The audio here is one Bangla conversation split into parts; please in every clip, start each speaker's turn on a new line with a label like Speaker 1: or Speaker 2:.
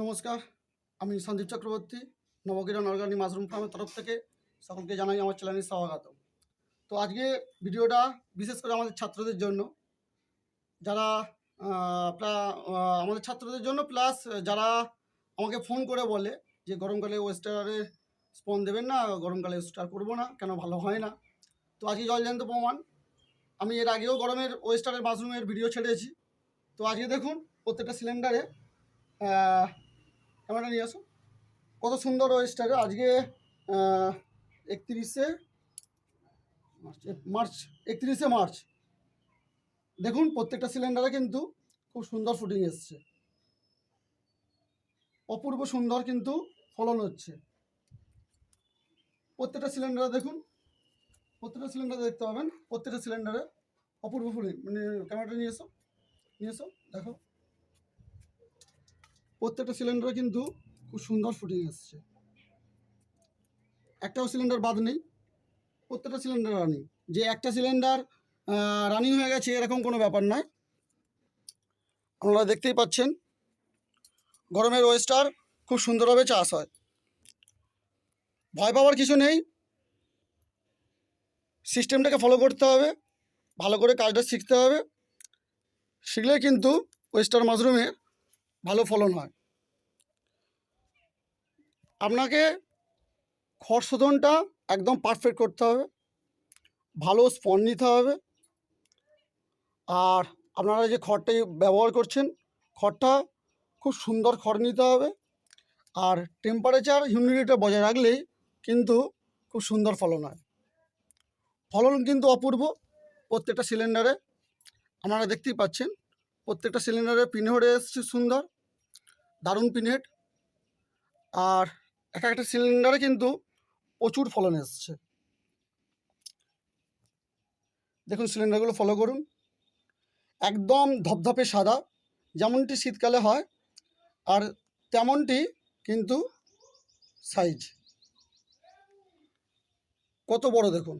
Speaker 1: নমস্কার, আমি সন্দীপ চক্রবর্তী নবকিরণ অর্গানিক মাশরুম ফার্মের তরফ থেকে সকলকে জানাই আমার চ্যানেলে স্বাগত তো আজকে ভিডিওটা বিশেষ করে আমাদের ছাত্রদের জন্য, যারা আমাদের ছাত্রদের জন্য প্লাস যারা আমাকে ফোন করে বলে যে গরমকালে ওয়েস্টারে স্পন দেবেন না গরমকালে ওয়েস্টার করব না, কেন ভালো হয় না? তো আজকে জলজান্ত প্রমাণ। আমি এর আগেও গরমের ওয়েস্টারের মাশরুমের ভিডিও ছেড়েছি। তো আজকে দেখুন প্রত্যেকটা সিলিন্ডারে ক্যামেরা নিয়ে আসো। কত সুন্দর ওয়েস্টারে আজকে একত্রিশে মার্চ একত্রিশে মার্চ। দেখুন, প্রত্যেকটা সিলিন্ডারে কিন্তু খুব সুন্দর ফুটিং এসছে। অপূর্ব সুন্দর কিন্তু ফলন হচ্ছে। প্রত্যেকটা সিলিন্ডারে দেখুন, প্রত্যেকটা সিলিন্ডারে দেখতে পাবেন। প্রত্যেকটা সিলিন্ডারে অপূর্ব ফুটিং। মানে ক্যামেরাটা নিয়ে এসো নিয়ে এসো, দেখো। প্রত্যেকটা সিলিন্ডারে কিন্তু খুব সুন্দর ফুটিং এসছে একটাও সিলিন্ডার বাদ নেই, প্রত্যেকটা সিলিন্ডার রানিং যে একটা সিলিন্ডার রানিং হয়ে গেছে এরকম কোনো ব্যাপার নয়। আপনারা দেখতেই পাচ্ছেন, গরমের ওয়েস্টার খুব সুন্দরভাবে চাষ হয়। ভয় পাওয়ার কিছু নেই। সিস্টেমটাকে ফলো করতে হবে, ভালো করে কাজটা শিখতে হবে। শিখলে কিন্তু ওয়েস্টার মাশরুমের ভালো ফলন হয়। আপনাকে খড় শোধনটা একদম পারফেক্ট করতে হবে। ভালো স্পন নিতে হবে। আর আপনারা যে খড়টা ব্যবহার করছেন, খড়টা খুব সুন্দর খড় নিতে হবে। আর টেম্পারেচার হিউমিডিটিটা বজায় রাখলেই কিন্তু খুব সুন্দর ফলন হয়। ফলন কিন্তু অপূর্ব প্রত্যেকটা সিলিন্ডারে আপনারা দেখতেই পাচ্ছেন, প্রত্যেকটা সিলিন্ডারে পিনহেড এসছে সুন্দর। দারুণ পিনহেড আর এক একটা সিলিন্ডারে কিন্তু প্রচুর ফলন এসছে। দেখুন সিলিন্ডারগুলো ফলো করুন। একদম ধপধপে সাদা, যেমনটি শীতকালে হয়, আর তেমনটি কিন্তু সাইজ কত বড় দেখুন।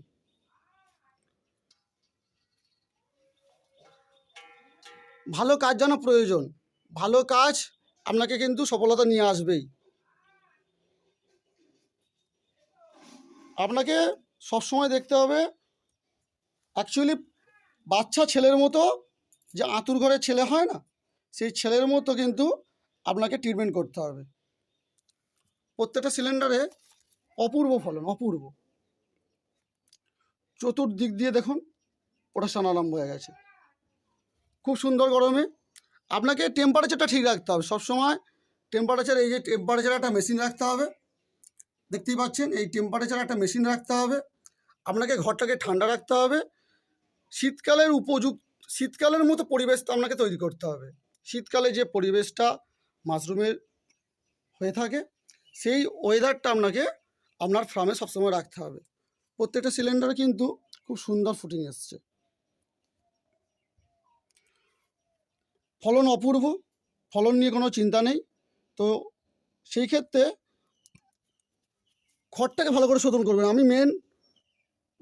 Speaker 1: ভালো কাজ যেন প্রয়োজন, ভালো কাজ আপনাকে কিন্তু সফলতা নিয়ে আসবেই। আপনাকে সবসময় দেখতে হবে অ্যাকচুয়ালি বাচ্চা ছেলের মতো যে আঁতুর ঘরের ছেলে হয় না, সেই ছেলের মতো কিন্তু আপনাকে ট্রিটমেন্ট করতে হবে। প্রত্যেকটা সিলিন্ডারে অপূর্ব ফলন, অপূর্ব। চতুর্দিক দিয়ে দেখুন প্রোডাকশন আরম্ভ হয়ে গেছে। খুব সুন্দর গরমে আপনাকে টেম্পারেচারটা ঠিক রাখতে হবে। সবসময় টেম্পারেচার এই যে টেম্পারেচার একটা মেশিন রাখতে হবে। দেখতেই পাচ্ছেন, এই টেম্পারেচার একটা মেশিন রাখতে হবে। আপনাকে ঘরটাকে ঠান্ডা রাখতে হবে। শীতকালের উপযুক্ত, শীতকালের মতো পরিবেশটা আপনাকে তৈরি করতে হবে। শীতকালে যে পরিবেশটা মাশরুমের হয়ে থাকে, সেই ওয়েদারটা আপনাকে আপনার ফার্মে সবসময় রাখতে হবে। প্রত্যেকটা সিলিন্ডারে কিন্তু খুব সুন্দর ফুটিং এসছে। ফলন অপূর্ব, ফলন নিয়ে কোনো চিন্তা নেই। তো সেই ক্ষেত্রে খড়টাকে ভালো করে শোধন করবেন। আমি মেন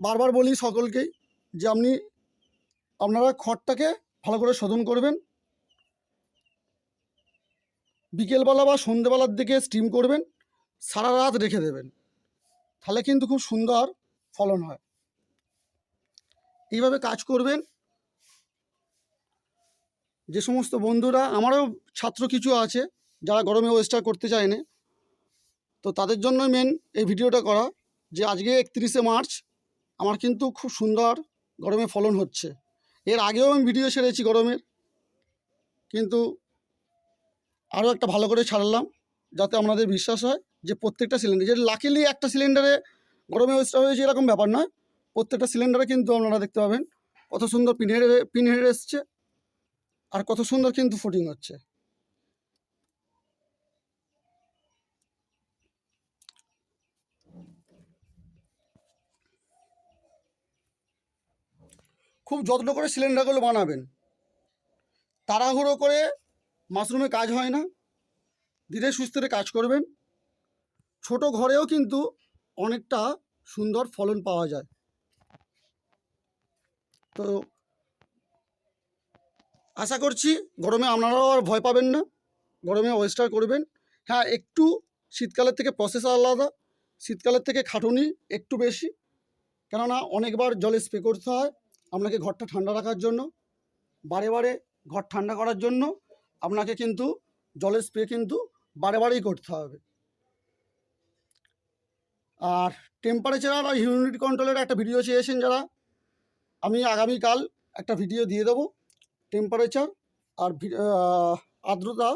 Speaker 1: বারবার বলি সকলকেই যে আপনি, আপনারা খড়টাকে ভালো করে শোধন করবেন। বিকেলবেলা বা সন্ধেবেলার দিকে স্টিম করবেন, সারা রাত রেখে দেবেন। তাহলে কিন্তু খুব সুন্দর ফলন হয়। এইভাবে কাজ করবেন। যে সমস্ত বন্ধুরা, আমারও ছাত্র কিছু আছে, যারা গরমে ওয়েস্টার করতে চায় না তো তাদের জন্য মেন এই ভিডিওটা করা যে আজকে একত্রিশে মার্চ, আমার কিন্তু খুব সুন্দর গরমে ফলন হচ্ছে। এর আগেও আমি ভিডিও ছেড়েছি গরমের, কিন্তু আরও একটা ভালো করে ছাড়লাম, যাতে আপনাদের বিশ্বাস হয় যে প্রত্যেকটা সিলিন্ডার যে লাকিলি একটা সিলিন্ডারে গরমে ওয়েস্টার হয়েছে এরকম ব্যাপার নয়, প্রত্যেকটা সিলিন্ডারে কিন্তু আপনারা দেখতে পাবেন কত সুন্দর পিনহেড পিনহেড এসছে। আর কত সুন্দর কিন্তু ফুটিং হচ্ছে। খুব যত্ন করে সিলিন্ডারগুলো বানাবেন। তাড়াহুড়ো করে মাশরুমে কাজ হয় না। ধীরে সুস্থে কাজ করবেন। ছোট ঘরেও কিন্তু অনেকটা সুন্দর ফলন পাওয়া যায়। তো আশা করছি গরমে আপনারাও আর ভয় পাবেন না। গরমে ওয়েস্টার করবেন। হ্যাঁ একটু শীতকালের থেকে প্রসেস আলাদা। শীতকালের থেকে খাটুনি একটু বেশি। কেননা অনেকবার জলে স্প্রে করতে হয়। আপনাকে ঘরটা ঠান্ডা রাখার জন্য, বারে বারে ঘর ঠান্ডা করার জন্য আপনাকে কিন্তু জলের স্প্রে কিন্তু বারে বারেই করতে হবে। আর টেম্পারেচার আর হিউমিডিটি কন্ট্রোলের একটা ভিডিও চেয়েছেন যারা। আমি আগামীকাল একটা ভিডিও দিয়ে দেবো। টেম্পারেচার আর আর্দ্রতা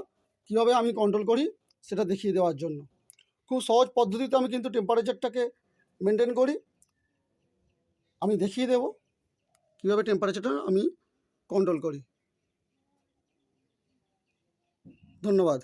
Speaker 1: কীভাবে আমি কন্ট্রোল করি সেটা দেখিয়ে দেওয়ার জন্য। খুব সহজ পদ্ধতিতে আমি কিন্তু টেম্পারেচারটাকে মেনটেন করি। আমি দেখিয়ে দেব কীভাবে টেম্পারেচারটা আমি কন্ট্রোল করি। ধন্যবাদ।